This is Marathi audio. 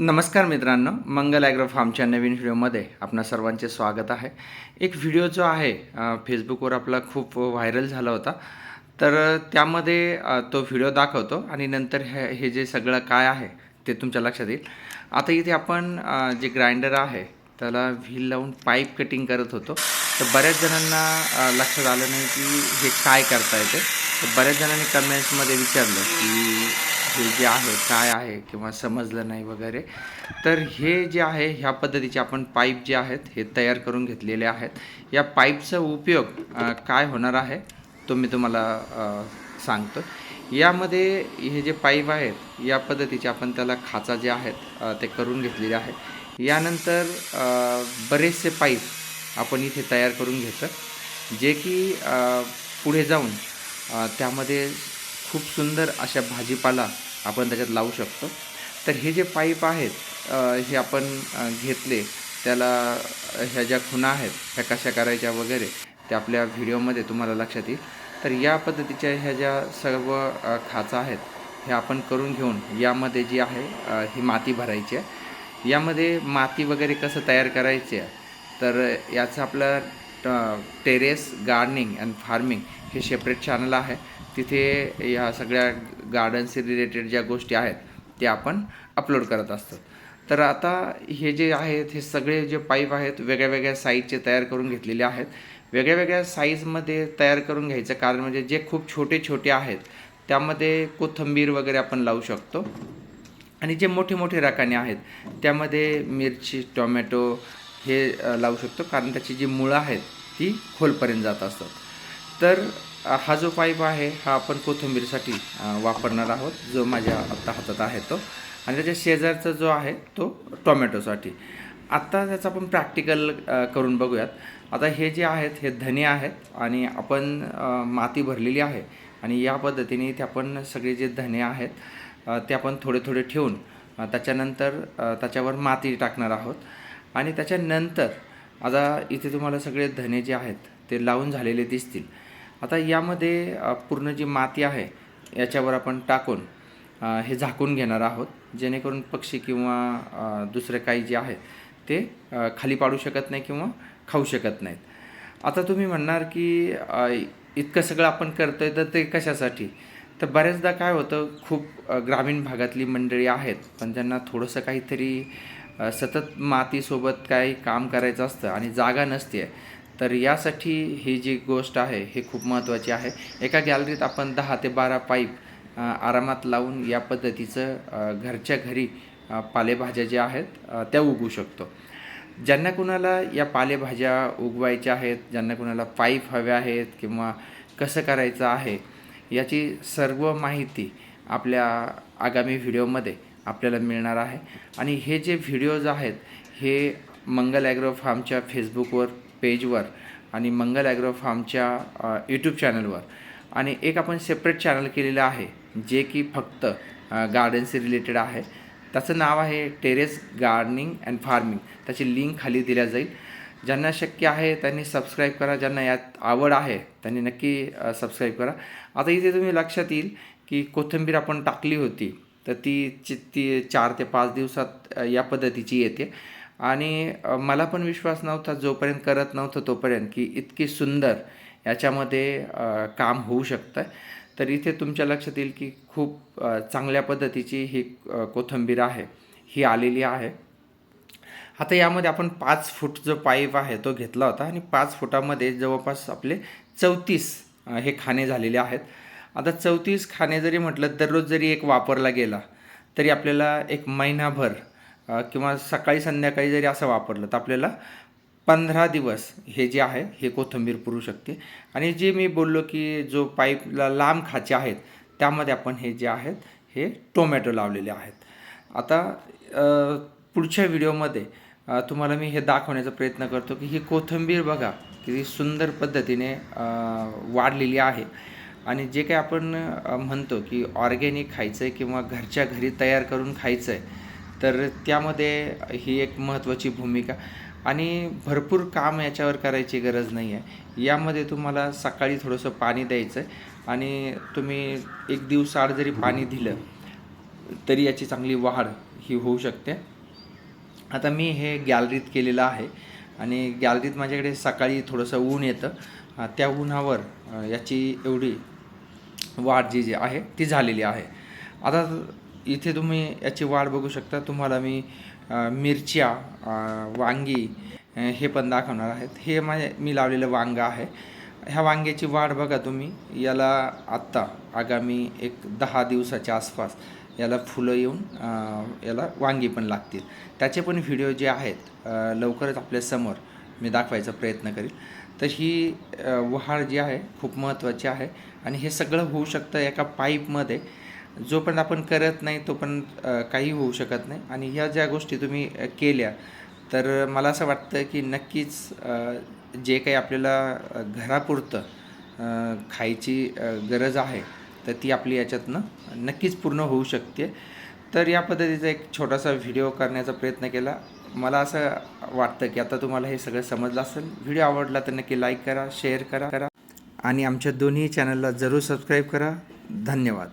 नमस्कार मित्रांनो मंगल ॲग्रो फार्मच्या नवीन व्हिडिओमध्ये आपणा सर्वांचे स्वागत आहे. एक व्हिडिओ जो आहे फेसबुकवर आपला खूप व्हायरल झाला होता. तर त्यामध्ये तो व्हिडिओ दाखवतो आणि नंतर हे हे जे सगळं काय आहे ते तुमच्या लक्षात येईल. आता इथे आपण जे ग्राइंडर आहे त्याला व्हील लावून पाईप कटिंग करत होतो. तर बऱ्याच जणांना लक्षात आलं नाही की हे काय करता येते तर बऱ्याच जणांनी कमेंट्समध्ये विचारलं की हे जे आहे काय आहे किंवा समजलं नाही वगैरे तर हे जे आहे ह्या पद्धतीचे आपण पाईप जे आहेत हे तयार करून घेतलेले आहेत. या पाईपचा उपयोग काय होणार आहे तो मी तुम्हाला सांगतो. यामध्ये हे जे पाईप आहेत या पद्धतीचे आपण त्याला खाचा जे आहेत ते करून घेतलेले आहे यानंतर बरेचसे पाईप आपण इथे तयार करून घेतो जे की पुढे जाऊन त्यामध्ये खूप सुंदर अशा भाजीपाला आपण त्याच्यात लावू शकतो. तर हे जे पाईप आहेत हे आपण घेतले त्याला ह्या ज्या खुणा आहेत ह्या कशा करायच्या वगैरे ते आपल्या व्हिडिओमध्ये तुम्हाला लक्षात येईल. तर या पद्धतीच्या ह्या ज्या सर्व खाचा आहेत हे आपण करून घेऊन यामध्ये जी आहे ही माती भरायची आहे. यामध्ये माती वगैरे कसं तयार करायची आहे तर याचं आपलं टेरेस गार्डनिंग अँड फार्मिंग हे सेपरेट चॅनल आहे. तिथे या सगळ्या गार्डनशी रिलेटेड ज्या गोष्टी आहेत ते आपण अपलोड करत असतो. तर आता हे जे आहेत हे सगळे जे पाईप आहेत वेगळ्या वेगळ्या साईजचे तयार करून घेतलेले आहेत. वेगळ्या वेगळ्या साईजमध्ये तयार करून घ्यायचं कारण म्हणजे जे खूप छोटे छोटे आहेत त्यामध्ये कोथंबीर वगैरे आपण लावू शकतो. आणि जे मोठे मोठे रकाने आहेत त्यामध्ये मिरची टोमॅटो हे लावू शकतो कारण त्याची जी मुळं आहेत ती खोलपर्यंत जात असतात. तर हा जो पाईप आहे हा आपण कोथिंबीरसाठी वापरणार आहोत जो माझ्या आत्ता हातात आहे तो. आणि त्याच्या शेजारचा जो आहे तो टोमॅटोसाठी. आत्ता त्याचं आपण प्रॅक्टिकल करून बघूयात. आता हे जे आहेत हे धने आहेत आणि आपण माती भरलेली आहे. आणि या पद्धतीने इथे आपण सगळे जे धने आहेत ते आपण थोडे थोडे ठेवून त्याच्यानंतर त्याच्यावर माती टाकणार आहोत. आणि त्याच्यानंतर आता इथे तुम्हाला सगळे धने जे आहेत ते लावून झालेले दिसतील. आता यामध्ये पूर्ण जी माती आहे याच्यावर आपण टाकून हे झाकून घेणार आहोत. जेणेकरून पक्षी किंवा दुसरे काही जे आहे ते खाली पाडू शकत नाही किंवा खाऊ शकत नाहीत. आता तुम्ही म्हणणार की इतकं सगळं आपण करतो आहे तर ते कशासाठी? तर बऱ्याचदा काय होतं खूप ग्रामीण भागातली मंडळी आहेत पण त्यांना थोडंसं काहीतरी सतत मातीसोबत काही काम करायचं असतं आणि जागा नसते. तर यासाठी ही जी गोष्ट आहे हे खूप महत्त्वाची आहे. एका गॅलरीत आपण दहा ते बारा पाईप आरामात लावून या पद्धतीचं घरच्या घरी पालेभाज्या ज्या आहेत त्या उगवू शकतो. ज्यांना कुणाला या पालेभाज्या उगवायच्या आहेत ज्यांना कुणाला पाईप हव्या आहेत किंवा कसं करायचं आहे याची सर्व माहिती आपल्या आगामी व्हिडिओमध्ये आपल्याला मिळणार आहे. आणि हे जे व्हिडिओज आहेत हे मंगल ॲग्रो फार्मच्या फेसबुकवर पेजवर आणि मंगल ॲग्रो फार्मच्या यूट्यूब चॅनलवर. आणि एक आपण सेपरेट चॅनल केलेलं आहे जे की फक्त गार्डनशी रिलेटेड आहे. त्याचं नाव आहे टेरेस गार्डनिंग अँड फार्मिंग. त्याची लिंक खाली दिल्या जाईल. ज्यांना शक्य आहे त्यांनी सबस्क्राईब करा. ज्यांना यात आवड आहे त्यांनी नक्की सबस्क्राईब करा. आता इथे तुम्ही लक्षात येईल की कोथिंबीर आपण टाकली होती तर ती ती चार ते पाच दिवसात या पद्धतीची येते. आणि मला पण विश्वास नव्हता जोपर्यंत करत नव्हतं तोपर्यंत की इतकी सुंदर याच्यामध्ये काम होऊ शकतं. तर इथे तुमच्या लक्षात येईल की खूप चांगल्या पद्धतीची ही कोथंबीर कोथिंबीर आहे. ही आलेली आहे. आता यामध्ये आपण पाच फूट जो पाईप आहे तो घेतला होता आणि पाच फुटामध्ये जवळपास आपले चौतीस हे खाणे झालेले आहेत. आता चौतीस खाणे जरी म्हटलं दररोज जरी एक वापरला गेला तरी आपल्याला एक महिनाभर किंवा सकाळी संध्याकाळी जरी असं वापरलं तर आपल्याला पंधरा दिवस हे जे आहे हे कोथिंबीर पुरू शकते. आणि जे मी बोललो की जो पाईपला लांब खाचे आहेत त्यामध्ये आपण हे जे आहेत हे टोमॅटो लावलेले आहेत. आता पुढच्या व्हिडिओमध्ये तुम्हाला मी हे दाखवण्याचा प्रयत्न करतो की ही कोथिंबीर बघा किती सुंदर पद्धतीने वाढलेली आहे. आणि जे काही आपण म्हणतो की ऑर्गॅनिक खायचं आहे किंवा घरच्या घरी तयार करून खायचं आहे तर त्यामध्ये ही एक महत्त्वाची भूमिका. आणि भरपूर काम याच्यावर करायची गरज नाही आहे यामध्ये तुम्हाला सकाळी थोडंसं पाणी द्यायचं आहे आणि तुम्ही एक दिवसाआड जरी पाणी दिलं तरी याची चांगली वाढ ही होऊ शकते. आता मी हे गॅलरीत केलेलं आहे आणि गॅलरीत माझ्याकडे सकाळी थोडंसं ऊन येतं. त्या उन्हावर याची एवढी वाढ जी जी आहे ती झालेली आहे. आता इथे तुम्ही याची वाढ बघू शकता. तुम्हाला मी मिरच्या वांगी हे पण दाखवणार आहेत. हे माझे मी लावलेलं वांगं आहे. ह्या वांग्याची वाढ बघा तुम्ही. याला आत्ता आगामी एक दहा दिवसाच्या आसपास याला फुलं येऊन याला वांगी पण लागतील. त्याचे पण व्हिडिओ जे आहेत लवकरच आपल्यासमोर मी दाखवायचा प्रयत्न करेल तर ही अ, वहार जी आहे खूप महत्त्वाची आहे. आणि हे सगळं होऊ शकतं एका पाईपमध्ये. जोपर्यंत आपण करत नाही तोपर्यंत काही होऊ शकत नाही. आणि ह्या ज्या गोष्टी तुम्ही केल्या तर मला असं वाटतं की नक्कीच जे काही आपल्याला घरापुरतं खायची गरज आहे तर ती आपली याच्यातनं नक्कीच पूर्ण होऊ शकते. तर या पद्धतीचा एक छोटासा व्हिडिओ करण्याचा प्रयत्न केला. मला असं वाटतं की आता तुम्हाला हे सगळं समजलं असेल. व्हिडिओ आवडला तर नक्की लाईक करा शेअर करा करा. आणि आमच्या दोन्ही चॅनलला जरूर सबस्क्राईब करा. धन्यवाद.